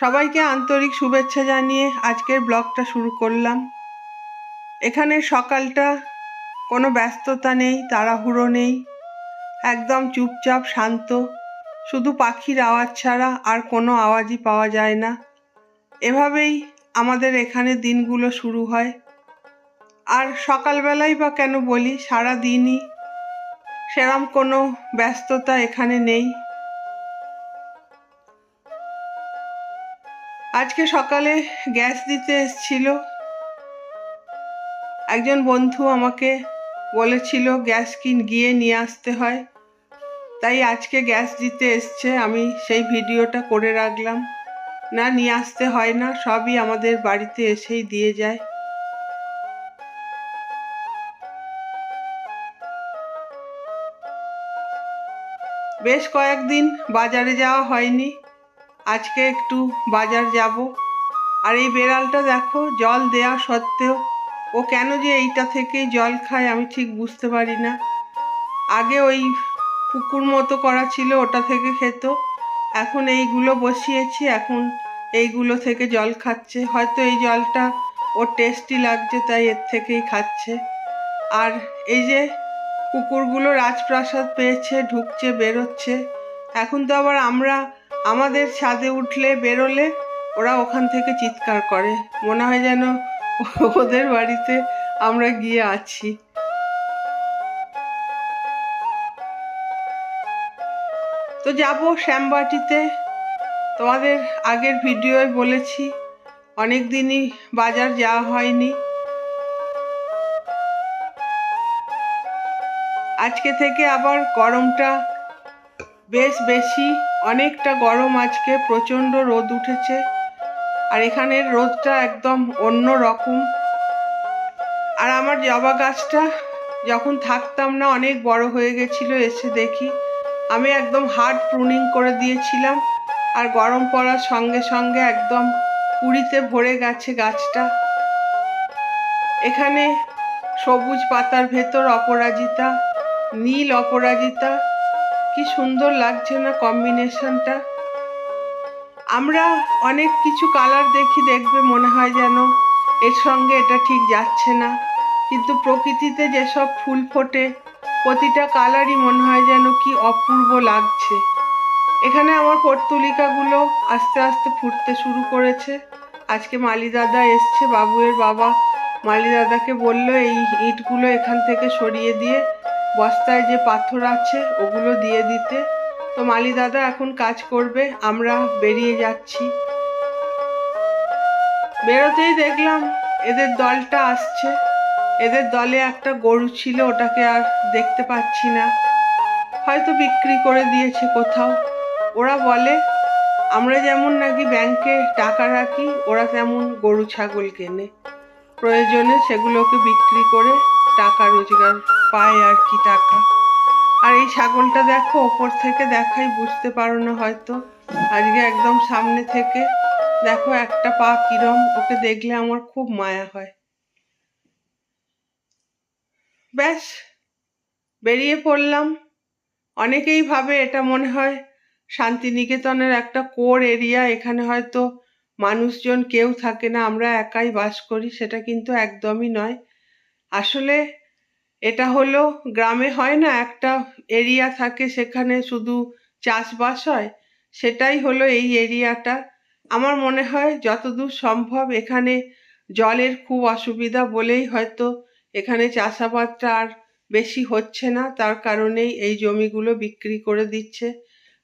সবাইকে আন্তরিক শুভেচ্ছা জানিয়ে আজকের ব্লগটা শুরু করলাম। এখানে সকালটা কোনো ব্যস্ততা নেই, তাড়াহুড়ো নেই, একদম চুপচাপ, শান্ত। শুধু পাখির আওয়াজ ছাড়া আর কোনো আওয়াজই পাওয়া যায় না। এভাবেই আমাদের এখানে দিনগুলো শুরু হয়। আর সকালবেলাই বা কেন বলি সারা দিনই সেরম কোনো ব্যস্ততা এখানে নেই। আজকে সকালে গ্যাস দিতে এসছিল। একজন বন্ধু আমাকে বলেছিল, গ্যাস কিন, গিয়ে নিয়ে আসতে হয়। তাই আজকে গ্যাস দিতে এসছে। আমি সেই ভিডিওটা করে রাখলাম। না, নিয়ে আসতে হয় না, সবই আমাদের বাড়িতে এসেই দিয়ে যায়। বেশ কয়েকদিন বাজারে যাওয়া হয়নি। আজকে একটু বাজার যাব। আর এই বেড়ালটা দেখো, জল দেওয়া সত্ত্বেও। ও কেন যে এইটা থেকেই জল খায় আমি ঠিক বুঝতে পারি না। আগে ওই পুকুর মতো করা ছিল, ওটা থেকে খেত। এখন এইগুলো বসিয়েছি, এখন এইগুলো থেকে জল খাচ্ছে। হয়তো এই জলটা ওর টেস্টি লাগছে, তাই এর থেকেই খাচ্ছে। আর এই যে কুকুরগুলো রাজপ্রাসাদ পেয়েছে, ঢুকছে, বেরোচ্ছে। এখন তো আবার আমরা আমাদের ছাদে উঠলে বেরোলে ওরা ওখান থেকে চিৎকার করে। মনে হয় যেন ওদের বাড়িতে আমরা গিয়ে আছি। তো যাব শ্যামবাটিতে। তোমাদের আগের ভিডিওয় বলেছি, অনেক দিনই বাজার যাওয়া হয়নি। আজকে থেকে আবার গরমটা বেশ বেশি। অনেকটা গরম আজকে, প্রচণ্ড রোদ উঠেছে। আর এখানের রোদটা একদম অন্য রকম। আর আমার জবা গাছটা, যখন থাকতাম না, অনেক বড় হয়ে গেছিল, এসে দেখি। আমি একদম হার্ড প্রুনিং করে দিয়েছিলাম। আর গরম পড়ার সঙ্গে সঙ্গে একদম কুড়িতে ভরে গেছে গাছটা। এখানে সবুজ পাতার ভেতর অপরাজিতা, নীল অপরাজিতা কি সুন্দর লাগছে না কম্বিনেশনটা আমরা অনেক কিছু কালার দেখি, দেখবে মনে হয় যেন এর সঙ্গে এটা ঠিক যাচ্ছে না। কিন্তু প্রকৃতিতে যেসব ফুল ফোটে, প্রতিটা কালারই মনে হয় যেন কি অপূর্ব লাগছে। এখানে আমার পর্তুলিকাগুলো আস্তে আস্তে ফুটতে শুরু করেছে। আজকে মালি দাদা এসছে, বাবুয়ের বাবা। মালি দাদাকে বলল, এই ইটগুলো এখান থেকে সরিয়ে দিয়ে বস্তায় যে পাথর আছে, ওগুলো দিয়ে দিতে। তো মালি দাদা এখন কাজ করবে, আমরা বেরিয়ে যাচ্ছি। বেরোতেই দেখলাম এদের দলটা আসছে। এদের দলে একটা গরু ছিল, ওটাকে আর দেখতে পাচ্ছি না। হয়তো বিক্রি করে দিয়েছে কোথাও। ওরা বলে, আমরা যেমন নাকি ব্যাংকে টাকা রাখি, ওরা তেমন গরু, ছাগল কেনে। প্রয়োজনে সেগুলোকে বিক্রি করে টাকা রোজগার পায় আর কি টাকা। আর এই ছাগলটা দেখো, ওপর থেকে দেখাই, বুঝতে পারো না হয়তো। আজকে একদম সামনে থেকে, দেখো একটা পা কিরম, ওকে দেখলে আমার খুব মায়া হয়। ব্যাস, বেরিয়ে পড়লাম। অনেকেই ভাবে এটা মনে হয় শান্তিনিকেতনের একটা কোর এরিয়া, এখানে হয়তো মানুষজন কেউ থাকে না, আমরা একাই বাস করি, সেটা কিন্তু একদমই নয়। আসলে এটা হলো গ্রামে হয় না, একটা এরিয়া থাকে সেখানে শুধু চাষবাস হয়, সেটাই হলো এই এরিয়াটা আমার মনে হয় যতদূর সম্ভব এখানে জলের খুব অসুবিধা বলেই হয়তো এখানে চাষাবাদটা আর বেশি হচ্ছে না, তার কারণেই এই জমিগুলো বিক্রি করে দিচ্ছে।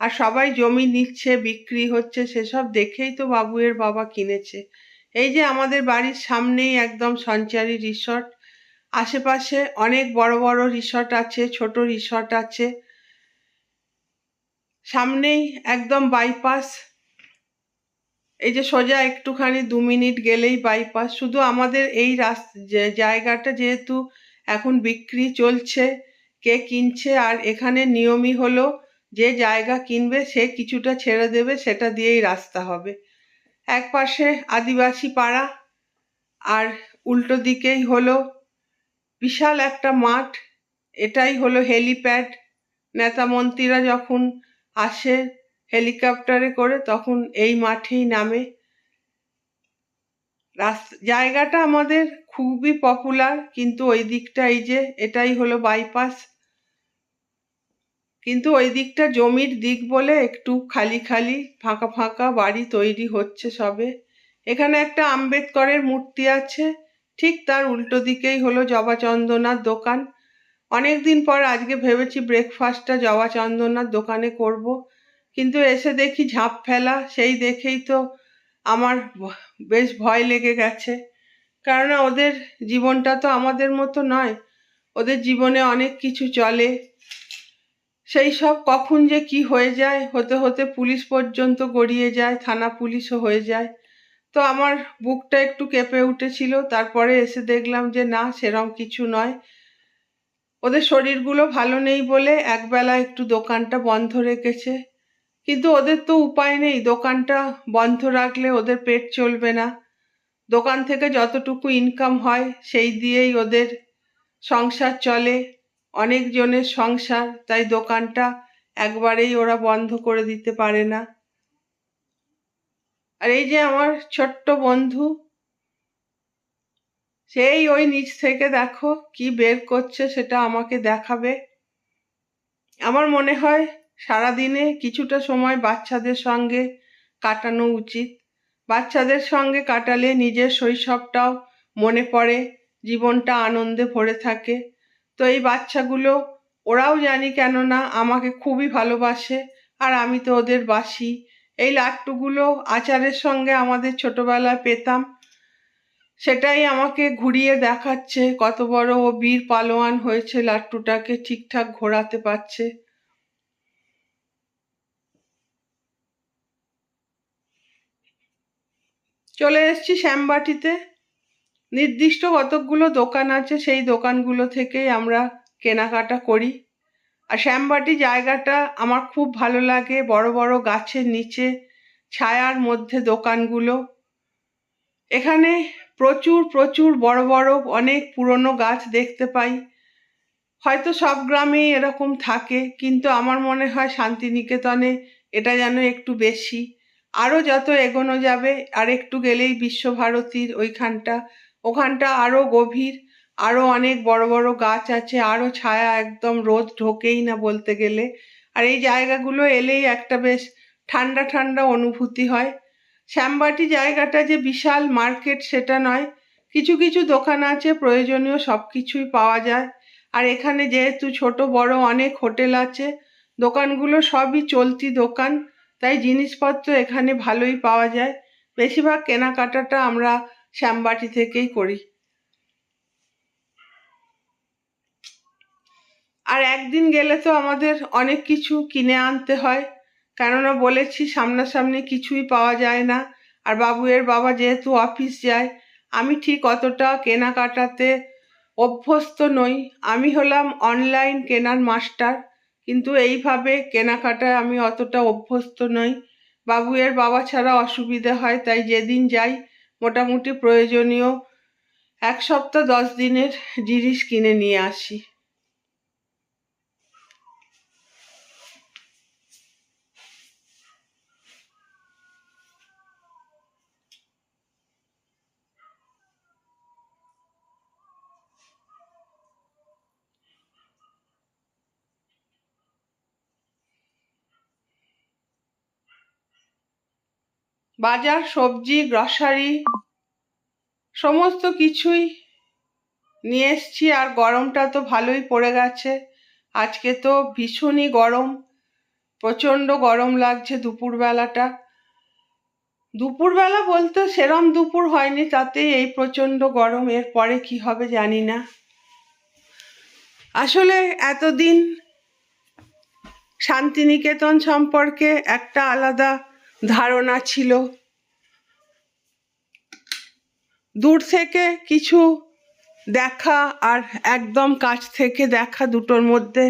আর সবাই জমি নিচ্ছে, বিক্রি হচ্ছে, সেসব দেখেই তো বাবুয়ের বাবা কিনেছে। এই যে আমাদের বাড়ির সামনেই একদম সঞ্চারী রিসর্ট আশেপাশে অনেক বড় বড় রিসর্ট আছে, ছোট রিসর্ট আছে। সামনেই একদম বাইপাস এই যে সোজা একটুখানি দু মিনিট গেলেই বাইপাস শুধু আমাদের এই রাস্তা জায়গাটা যেহেতু এখন বিক্রি চলছে, কে কিনছে আর এখানে নিয়মই হলো যে জায়গা কিনবে সে কিছুটা ছেড়ে দেবে, সেটা দিয়েই রাস্তা হবে। এক পাশে আদিবাসী পাড়া আর উল্টো দিকেই হলো বিশাল একটা মাঠ, এটাই হলো হেলিপ্যাড নেতা মন্ত্রীরা যখন আসে হেলিকপ্টারে করে, তখন এই মাঠেই নামে। জায়গাটা আমাদের খুবই পপুলার কিন্তু ওই দিকটা এই যে, এটাই হলো বাইপাস কিন্তু ওই দিকটা জমির দিক বলে একটু খালি খালি, ফাঁকা ফাঁকা বাড়ি তৈরি হচ্ছে সবে। এখানে একটা আম্বেদকরের মূর্তি আছে ঠিক তার উল্টো দিকেই হলো জবা চন্দনার দোকান। অনেক দিন পর আজকে ভেবেছি ব্রেকফাস্টটা জবা চন্দনার দোকানে করব। কিন্তু এসে দেখি ঝাঁপ ফেলা, সেই দেখেই তো আমার বেশ ভয় লেগে গেছে। কেননা ওদের জীবনটা তো আমাদের মতো নয়, ওদের জীবনে অনেক কিছু চলে। সেই সব কখন যে কি হয়ে যায়, হতে হতে পুলিশ পর্যন্ত গড়িয়ে যায়, থানা পুলিশও হয়ে যায়। তো আমার বুকটা একটু কেঁপে উঠেছিল। তারপরে এসে দেখলাম যে, না, সেরম কিছু নয়। ওদের শরীরগুলো ভালো নেই বলে একবেলা একটু দোকানটা বন্ধ রেখেছে। কিন্তু ওদের তো উপায় নেই, দোকানটা বন্ধ রাখলে ওদের পেট চলবে না। দোকান থেকে যতটুকু ইনকাম হয়, সেই দিয়েই ওদের সংসার চলে। অনেকজনের সংসার, তাই দোকানটা একবারেই ওরা বন্ধ করে দিতে পারে না। আর এই যে আমার ছোট্ট বন্ধু, সেই ওই নিচ থেকে দেখো কি বের করছে, সেটা আমাকে দেখাবে। আমার মনে হয় সারাদিনে কিছুটা সময় বাচ্চাদের সঙ্গে কাটানো উচিত। বাচ্চাদের সঙ্গে কাটালে নিজের শৈশবটাও মনে পড়ে, জীবনটা আনন্দে ভরে থাকে। তো এই বাচ্চাগুলো, ওরাও জানি কেননা আমাকে খুবই ভালোবাসে, আর আমি তো ওদের বাসি। এই লাট্টুগুলো আচারের সঙ্গে আমাদের ছোটবেলায় পেতাম। সেটাই আমাকে ঘুরিয়ে দেখাচ্ছে কত বড় ও বীর পালোয়ান হয়েছে লাট্টুটাকে ঠিকঠাক ঘোরাতে পারছে। চলে এসেছি শ্যামবাটিতে। নির্দিষ্ট কতকগুলো দোকান আছে সেই দোকানগুলো থেকেই আমরা কেনাকাটা করি। আর শ্যামবাটি জায়গাটা আমার খুব ভালো লাগে। বড় বড় গাছের নিচে ছায়ার মধ্যে দোকানগুলো। এখানে প্রচুর প্রচুর বড় বড় অনেক পুরনো গাছ দেখতে পাই। হয়তো সব গ্রামেই এরকম থাকে, কিন্তু আমার মনে হয় শান্তিনিকেতনে এটা যেন একটু বেশি। আরও যত এগোনো যাবে, আর একটু গেলেই বিশ্বভারতীর ওইখানটা। ওখানটা আরও গভীর। আরও অনেক বড় বড় গাছ আছে আরও ছায়া একদম রোদ ঢোকেই না বলতে গেলে। আর এই জায়গাগুলো এলেই একটা বেশ ঠান্ডা ঠান্ডা অনুভূতি হয়। শ্যামবাটি জায়গাটা যে বিশাল মার্কেট সেটা নয়। কিছু কিছু দোকান আছে, প্রয়োজনীয় সব কিছুই পাওয়া যায়। আর এখানে যেহেতু ছোট, বড় অনেক হোটেল আছে, দোকানগুলো সবই চলতি দোকান, তাই জিনিসপত্র এখানে ভালোই পাওয়া যায়। বেশিরভাগ কেনাকাটাটা আমরা শ্যামবাটি থেকেই করি। আর একদিন গেলে তো আমাদের অনেক কিছু কিনে আনতে হয়। কেননা বলেছি সামনাসামনি কিছুই পাওয়া যায় না। আর বাবুয়ের বাবা যেহেতু অফিস যায়, আমি ঠিক অতটা কেনাকাটাতে অভ্যস্ত নই। আমি হলাম অনলাইন কেনার মাস্টার, কিন্তু এইভাবে কেনাকাটায় আমি অতটা অভ্যস্ত নই। বাবুয়ের বাবা ছাড়া অসুবিধা হয়, তাই যেদিন যাই মোটামুটি প্রয়োজনীয় এক সপ্তাহ দশ দিনের জিনিস কিনে নিয়ে আসি। বাজার, সবজি গ্রসারি সমস্ত কিছুই নিয়ে এসছি। আর গরমটা তো ভালোই পড়ে গেছে। আজকে তো ভীষণই গরম, প্রচণ্ড গরম লাগছে দুপুরবেলাটা। দুপুরবেলা বলতে সেরম দুপুর হয়নি, তাতে এই প্রচণ্ড গরম এর পরে কি হবে জানি না। আসলে এতদিন শান্তিনিকেতন সম্পর্কে একটা আলাদা ধারণা ছিল। দূর থেকে কিছু দেখা আর একদম কাছ থেকে দেখা দুটোর মধ্যে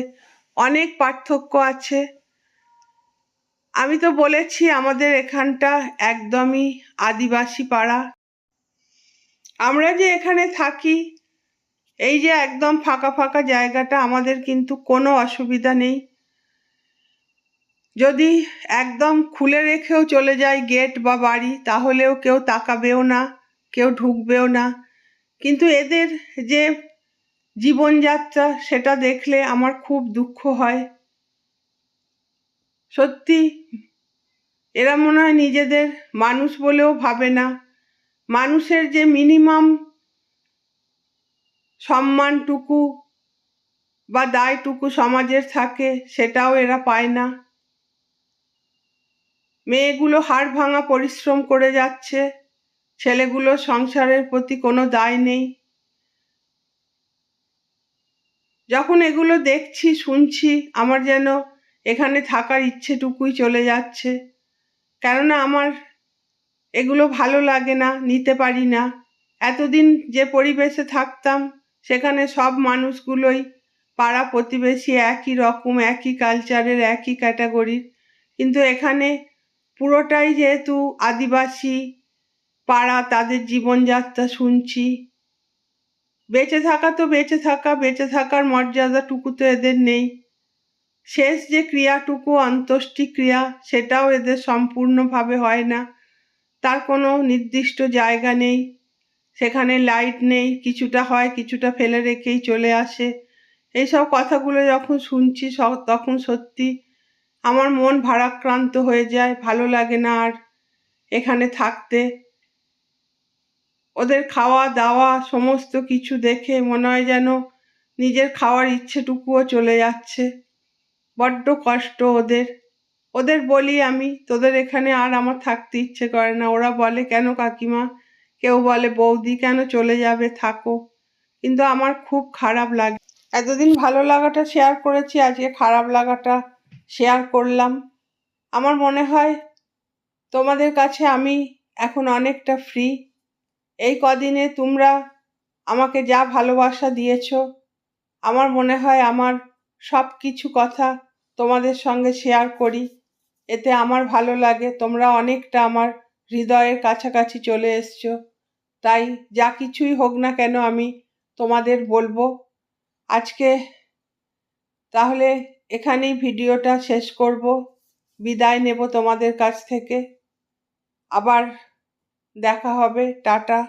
অনেক পার্থক্য আছে। আমি তো বলেছি আমাদের এখানটা একদমই আদিবাসী পাড়া। আমরা যে এখানে থাকি, এই যে একদম ফাঁকা ফাঁকা জায়গাটা, আমাদের কিন্তু কোনো অসুবিধা নেই। যদি একদম খুলে রেখেও চলে যায় গেট বা বাড়ি, তাহলেও কেউ তাকাবেও না, কেউ ঢুকবেও না। কিন্তু এদের যে জীবনযাত্রা, সেটা দেখলে আমার খুব দুঃখ হয়। সত্যি, এরা মনে হয় নিজেদের মানুষ বলেও ভাবে না। মানুষের যে মিনিমাম সম্মানটুকু বা দায়টুকু সমাজের থাকে, সেটাও এরা পায় না। মেয়েগুলো হাড় ভাঙা পরিশ্রম করে যাচ্ছে। ছেলেগুলো সংসারের প্রতি কোনো দায় নেই। যখন এগুলো দেখছি, শুনছি, আমার যেন এখানে থাকার ইচ্ছেটুকুই চলে যাচ্ছে। কেননা আমার এগুলো ভালো লাগে না, নিতে পারি না। এতদিন যে পরিবেশে থাকতাম, সেখানে সব মানুষগুলোই পাড়া প্রতিবেশী একই রকম, একই কালচারের একই ক্যাটাগরির কিন্তু এখানে পুরোটাই যেহেতু আদিবাসী, পাড়া তাদের জীবনযাত্রা শুনছি। বেঁচে থাকা তো বেঁচে থাকা, বেঁচে থাকার মর্যাদাটুকু তো এদের নেই। শেষ যে ক্রিয়াটুকু অন্ত্যেষ্টি ক্রিয়া, সেটাও এদের সম্পূর্ণভাবে হয় না। তার কোনো নির্দিষ্ট জায়গা নেই। সেখানে লাইট নেই, কিছুটা হয়, কিছুটা ফেলে রেখেই চলে আসে। এইসব কথাগুলো যখন শুনছি তখন সত্যি আমার মন ভারাক্রান্ত হয়ে যায়, ভালো লাগে না আর এখানে থাকতে। ওদের খাওয়া দাওয়া সমস্ত কিছু দেখে মনে হয় যেন নিজের খাওয়ার ইচ্ছেটুকুও চলে যাচ্ছে। বড্ড কষ্ট ওদের। ওদের বলি আমি, তোদের এখানে আর আমার থাকতে ইচ্ছে করে না। ওরা বলে, কেন কাকিমা? কেউ বলে, বৌদি, কেন চলে যাবে? থাকো। কিন্তু আমার খুব খারাপ লাগে। এতদিন ভালো লাগাটা শেয়ার করেছি, আজকে খারাপ লাগাটা শেয়ার করলাম। আমার মনে হয় তোমাদের কাছে আমি এখন অনেকটা ফ্রি এই কদিনে তোমরা আমাকে যা ভালোবাসা দিয়েছ, আমার মনে হয় আমার সব কিছু কথা তোমাদের সঙ্গে শেয়ার করি। এতে আমার ভালো লাগে, তোমরা অনেকটা আমার হৃদয়ের কাছাকাছি চলে এসছো। তাই যা কিছুই হোক না কেন আমি তোমাদের বলব। আজকে তাহলে এখানেই ভিডিওটা শেষ করব। বিদায় নেব তোমাদের কাছ থেকে। আবার দেখা হবে। টাটা।